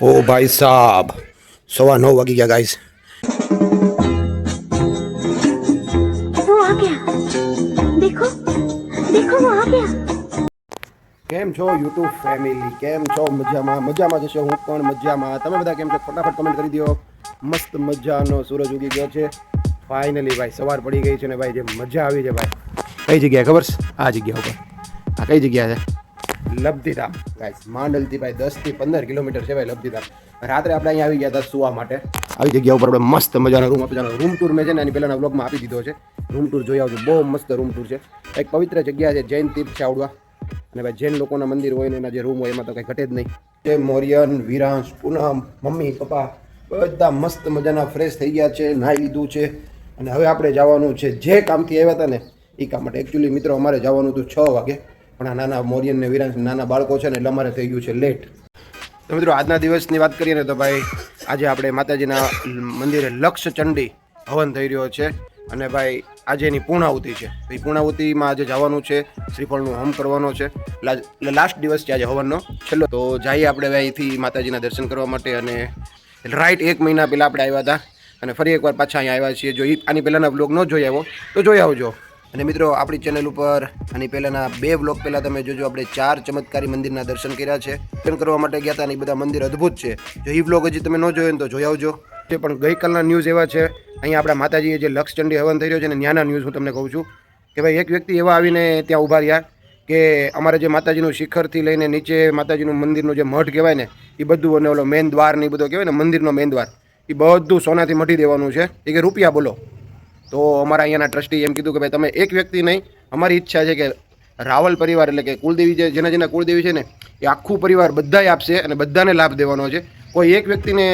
ઓ ભાઈ સાહેબ સવા નવ વાગી ગયા ગાઈસ કેમ છો યુટ્યુબ ફેમિલી કેમ છો? મજામાં મજામાં જશો હું પણ મજામાં. તમે બધા કેમ છો? ફટાફટ કમેન્ટ કરી દો. મસ્ત મજાનો સૂરજ ઉગી ગયો છે. ફાઇનલી ભાઈ સવાર પડી ગઈ છે ને ભાઈ જે મજા આવી છે ભાઈ. કઈ જગ્યાએ? ખબર છે? આ જગ્યા ઉપર. આ કઈ જગ્યા છે? લબ્ધિધામ. ગાઈસ માંડલથી ભાઈ દસથી પંદર કિલોમીટર છે ભાઈ લબ્ધિધામ. રાત્રે આપણે અહીંયા આવી ગયા હતા સુવા માટે. આવી જગ્યા ઉપર આપણે મસ્ત મજાનો રૂમ આપી રૂમ ટૂર મેં છે ને એની પહેલાંના બ્લોગમાં આપી દીધો છે. રૂમ ટૂર જોઈ આવજો. બહુ મસ્ત રૂમ ટૂર છે. એક પવિત્ર જગ્યા છે, જૈન તીર્થ ચાવડવા અને ભાઈ જૈન લોકોના મંદિર હોય ને એના જે રૂમ હોય એમાં તો કંઈ ઘટે જ નહીં. તે મોરિયન, વિરાંશ, પૂનમ, મમ્મી, પપ્પા બધા મસ્ત મજાના ફ્રેશ થઈ ગયા છે, નાહી લીધું છે. અને હવે આપણે જવાનું છે જે કામથી આવ્યા હતા ને એ કામ માટે એકચ્યુઅલી મિત્રો અમારે જવાનું હતું છ વાગે. પણ આ નાના મોરિયન ને વિરાન નાના બાળકો છે ને એટલે અમારે થઈ ગયું છે લેટ. તો મિત્રો, આજના દિવસની વાત કરીએ ને તો ભાઈ, આજે આપણે માતાજીના મંદિરે લક્ષ ચંડી હવન થઈ રહ્યો છે અને ભાઈ, આજે એની પૂર્ણાહુતિ છે. એ પૂર્ણાહુતિમાં આજે જવાનું છે, શ્રીફળનું હોમ કરવાનો છે. એટલે લાસ્ટ દિવસ છે આજે હવનનો. છેલ્લો. તો જઈએ આપણે અહીંથી માતાજીના દર્શન કરવા માટે અને રાઈટ એક મહિના પહેલાં આપણે આવ્યા હતા અને ફરી એકવાર પાછા અહીંયા આવ્યા છીએ. જો આની પહેલાંના બ્લોગ ન જોઈ આવ્યો, તો જોઈ આવજો. અને મિત્રો, આપણી ચેનલ ઉપર આની પહેલાંના બે બ્લોક પહેલાં તમે જોજો, આપણે ચાર ચમત્કારી મંદિરના દર્શન કર્યા છે. દર્શન કરવા માટે ગયા હતા અને એ બધા મંદિર અદ્ભુત છે. જો એ બ્લોગ હજી તમે ન જોયો ને તો જોઈ આવજો. તે પણ ગઈકાલના ન્યૂઝ એવા છે. અહીંયા આપણા માતાજીએ જે લક્ષચંડી હવન થઈ રહ્યો છે ને ત્યાંના ન્યૂઝ હું તમને કહું છું કે ભાઈ એક વ્યક્તિ એવા આવીને ત્યાં ઊભા રહ્યા કે અમારે જે માતાજીનું શિખરથી લઈને નીચે માતાજીનું મંદિરનું જે મઠ કહેવાય ને એ બધું અને ઓલો મેન દ્વાર ને એ બધો કહેવાય ને મંદિરનો મેન દ્વાર એ બધું સોનાથી મઢી દેવાનું છે. એ કે રૂપિયા બોલો. તો અમારા અહીંયાના ટ્રસ્ટી એમ કીધું કે ભાઈ તમે એક વ્યક્તિ નહીં, અમારી ઈચ્છા છે કે રાવલ પરિવાર એટલે કે કુલદેવી જે, જેના જેના કુળદેવી છે ને, એ આખું પરિવાર બધાય આપશે અને બધાને લાભ દેવાનો છે. કોઈ એક વ્યક્તિને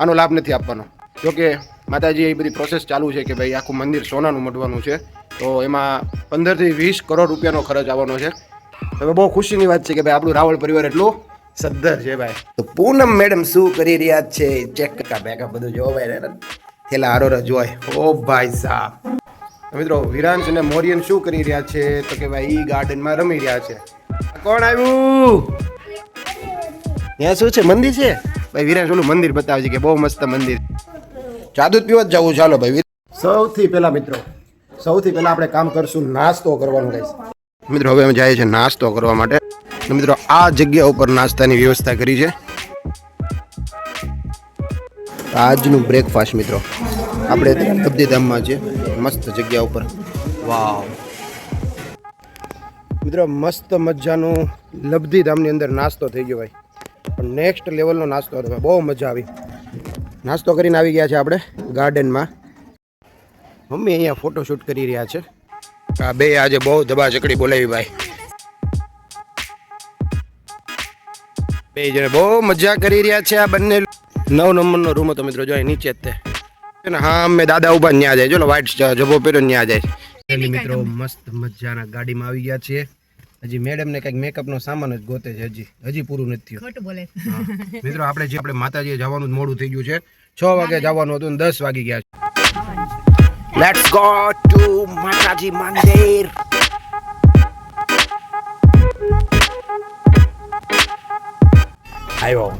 આનો લાભ નથી આપવાનો. જોકે માતાજી એ બધી પ્રોસેસ ચાલુ છે કે ભાઈ આખું મંદિર સોનાનું મઢવાનું છે. તો એમાં પંદરથી વીસ કરોડ રૂપિયાનો ખર્ચ આવવાનો છે. હવે બહુ ખુશીની વાત છે કે ભાઈ આપણું રાવળ પરિવાર એટલું સદ્ધર છે ભાઈ. તો પૂનમ મેડમ શું કરી રહ્યા છે? ચેક કા બેકઅપ બધું જોવા ભાઈ થેલા હારો જોય ઓ ભાઈ સાહેબ મિત્રો વિરાંશ અને મોરિયન શું કરી રહ્યા છે? તો કે ભાઈ ઈ ગાર્ડનમાં રમી રહ્યા છે. કોણ આવ્યું? ત્યાં શું છે? મંદિર છે? ભાઈ વિરાંશ ઓલું મંદિર બતાવે છે કે બહુ મસ્ત મંદિર. જાદુ પીવા જ જવું ચાલો ભાઈ સૌથી પહેલા મિત્રો સૌથી પહેલા આપણે કામ કરશું નાસ્તો કરવાનું રહેશે મિત્રો હવે અમે જઈએ છીએ નાસ્તો કરવા માટે. મિત્રો આ જગ્યા ઉપર નાસ્તાની વ્યવસ્થા કરી છે. આજનું બ્રેકફાસ્ટ મિત્રો. આપણે અત્યારે છે મસ્ત જગ્યા ઉપર. વાવ. મિત્રો મસ્ત મજાનું લબ્ધિધામની અંદર નાસ્તો થઈ ગયો ભાઈ. પણ નેક્સ્ટ લેવલનો નાસ્તો હતો બહુ મજા આવી. નાસ્તો કરીને આવી ગયા છે આપણે ગાર્ડનમાં મમ્મી અહીંયા ફોટોશૂટ કરી રહ્યા છે. આ બે આજે બહુ ધબા ચકડી બોલાવી ભાઈ. બે જણે બહુ મજા કરી રહ્યા છે આ બંને નવ નંબરનો રૂમ હતો મિત્રો જો અહીં નીચે જ તે. હા અમે દાદા ઊભા ન્યા જાય જો વ્હાઈટ જબો પહેર્યો ન્યા જાય મિત્રો મસ્ત મજાના ગાડીમાં આવી ગયા છીએ. હજી મેડમ ને કંઈક મેકઅપ નો સામાન જ ગોતે છે હજી. હજી પૂરું નથી થયું. બોલે. મિત્રો આપણે જે આપણે માતાજીએ જવાનું મોડું થઈ ગયું છે. છ વાગે જવાનું હતું ને દસ વાગી ગયા છે. લેટ્સ ગો ટુ માતાજી મંદિર. આવ્યો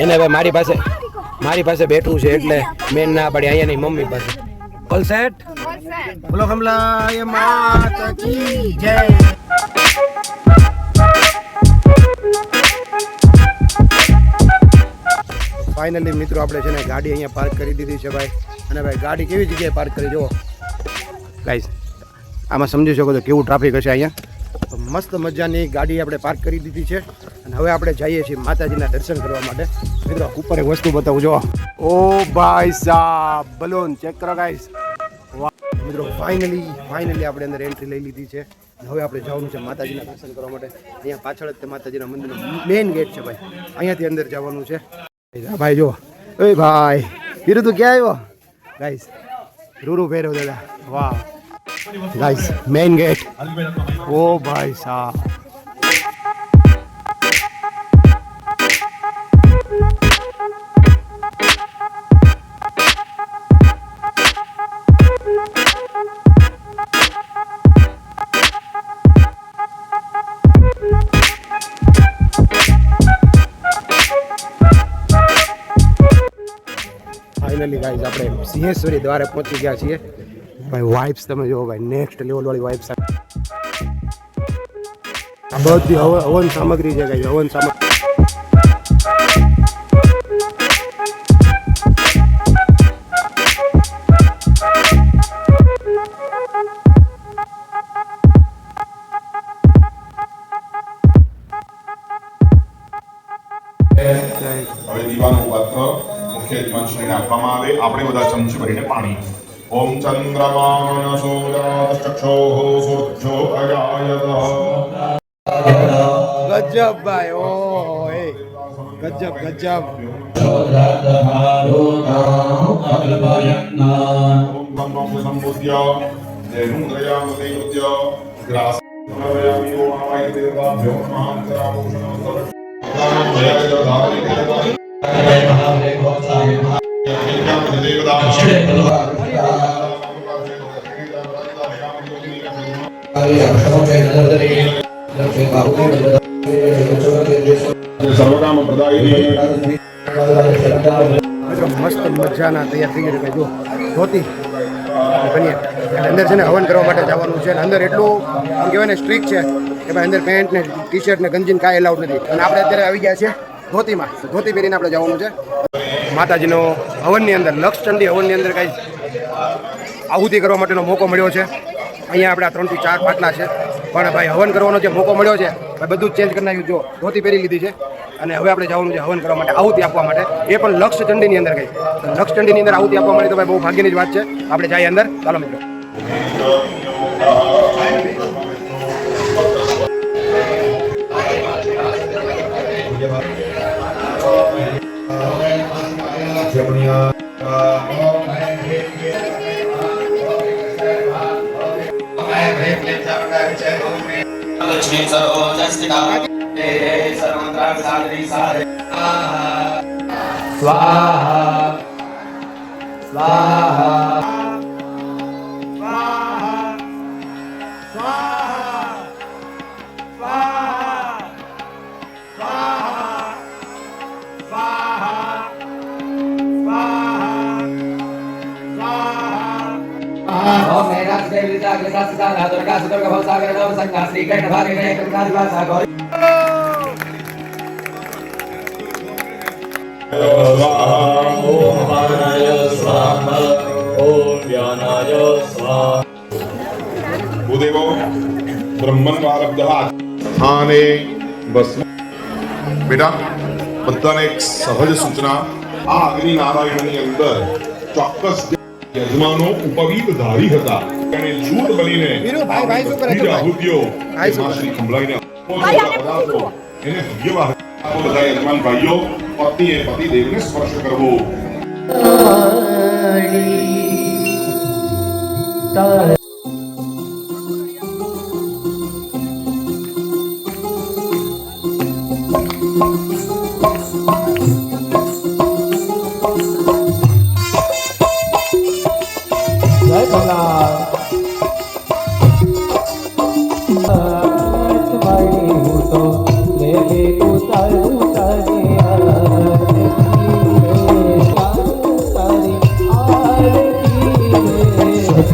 એને હવે મારી પાસે મારી પાસે બેઠું છે એટલે મેન ના પડી અહીંયાની મમ્મી પાસે. ઓલ સેટ બોલો કમલા માતા કી જય. ફાઇનલી મિત્રો આપણે છે ને ગાડી અહીંયા પાર્ક કરી દીધી છે ભાઈ. અને ભાઈ ગાડી કેવી જગ્યાએ પાર્ક કરી જુઓ. ગાઈસ આમાં સમજી શકો તો કેવું ટ્રાફિક હશે અહીંયા. તો મસ્ત મજાની ગાડી આપણે પાર્ક કરી દીધી છે. અને હવે આપણે જઈએ છીએ માતાજીના દર્શન કરવા માટે. મિત્રો ઉપર એક વસ્તુ બતાવું જો ઓ ભાઈ સાહેબ બલૂન ચેક કરો ગાઈસ મિત્રો ફાઇનલી ફાઇનલી આપણે અંદર એન્ટ્રી લઈ લીધી છે. હવે આપણે જવાનું છે માતાજીના દર્શન કરવા માટે. અહીંયા પાછળ જ તે માતાજીના મંદિરનો મેઇન ગેટ છે, ભાઈ. અહીંયાથી અંદર જવાનું છે. ભાઈ જો એ ભાઈ હીરુ તું ક્યાં આવ્યો? ગાઈસ રૂરુ પહેર્યો દાદા. વાહ. ગાઈસ મેઇન ગેટ ઓ ભાઈ સાહેબ ફાઇનલી ગાઈઝ આપણે સિંહેશ્વરી દ્વારે પહોંચી ગયા છીએ. ભાઈ વાઇબ્સ તમે જુઓ, ભાઈ નેક્સ્ટ લેવલ વાળી વાઇબ્સ બધી હવન સામગ્રી છે ગાઈઝ હવન સામગ્રી. નાખવામાં આવે આપણે બધા ચમચી ભરીને પાણી ઓમ ચંદ્રમાન સૂર્યચક્ષો સૂર્યો અજાયત ગજબ ભાઈ ઓ ગજબ ગજબ ગ્રાસ મસ્ત મજાના તૈયાર થઈ ગયા જો ધોતી બનીએ અંદર છે ને હવન કરવા માટે જવાનું છે. અને અંદર એટલું, આમ કહેવાય ને સ્ટ્રીક છે કે ભાઈ અંદર પેન્ટ ને ટી શર્ટ ને ગંજીન કાંઈ એલાઉડ નથી. અને આપણે અત્યારે આવી ગયા છીએ ધોતીમાં. ધોતી પહેરીને આપણે જવાનું છે. માતાજીનો હવનની અંદર, લક્ષચંડી હવનની અંદર કાંઈ આહુતિ કરવા માટેનો મોકો મળ્યો છે. અહીંયા આપણે ત્રણથી ચાર પાટલા છે. પણ ભાઈ હવન કરવાનો જે મોકો મળ્યો છે, ભાઈ બધું ચેન્જ કરી નાખ્યું. જો, ધોતી પહેરી લીધી છે અને હવે આપણે જવાનું છે હવન કરવા માટે, આહુતિ આપવા માટે. એ પણ લક્ષ ચંડીની અંદર ગઈ. લક્ષ ચંડીની અંદર આહુતિ આપવા માટે તો ભાઈ બહુ ભાગ્યની જ વાત છે. આપણે જઈએ અંદર. ચાલો મિત્રો. लक्ष्मी सरोजस्थिता सर्वमन्त्राणि सागरी सारे स्वाहा स्वाहा સીતા બેટા બધાને એક સહજ સૂચના આ અગ્નિ નારાયણની અંદર ચોક્કસ યજમાનો ઉપવીત ધારી હતા અને જૂથ બનીને? આહુતિઓ? શ્રી એને બધા યજમાન ભાઈઓ પતિદેવને સ્પર્શ કરવો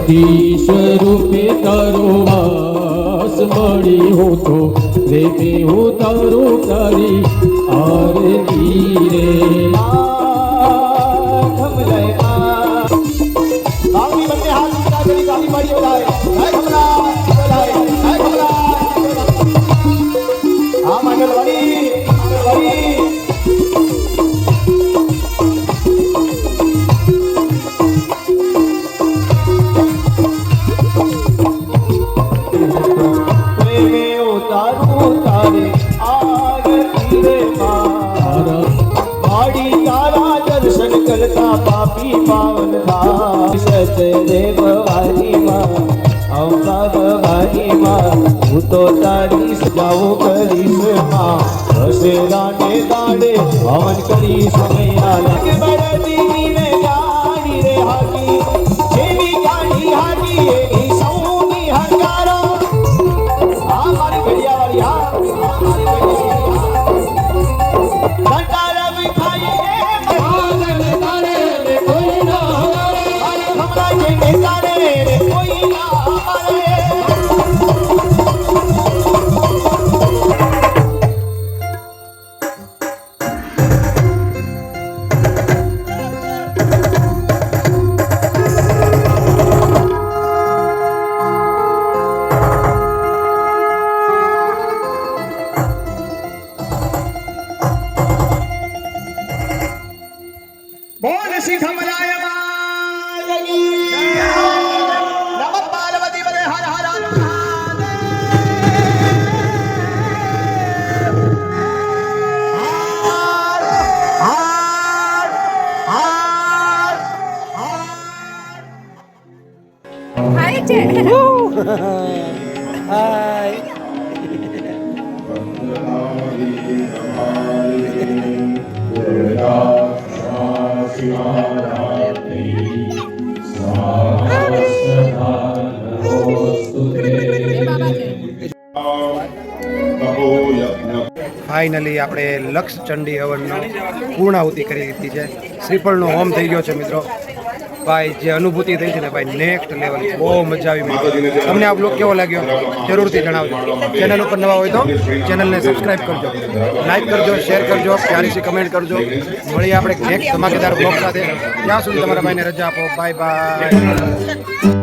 શક્તિ સ્વરૂપે તારો વાસ મળી હું તો દેવે હું તારો કરી આરતી રે. કરીશ. માં દશેરાને દાડે હવન કરીશ મૈયા છે. યજ્ઞ ફાઇનલી આપણે લક્ષ ચંડી હવનનો પૂર્ણાહુતિ કરી દીધી છે. શ્રીફળનો હોમ થઈ ગયો છે મિત્રો. ભાઈ, જે અનુભૂતિ થઈ છે ને ભાઈ નેક્સ્ટ લેવલ બહુ મજા આવી મિત્રો તમને આ બ્લોગ કેવો લાગ્યો? જરૂરથી જણાવજો. ચેનલ ઉપર નવા હોય તો ચેનલને સબસ્ક્રાઈબ કરજો. લાઈક કરજો શેર કરજો ક્યારેથી કમેન્ટ કરજો. મળીએ આપણે નેક્સ્ટ ધમાકેદાર બ્લોગ સાથે. ત્યાં સુધી તમારા ભાઈને રજા આપો. Bye bye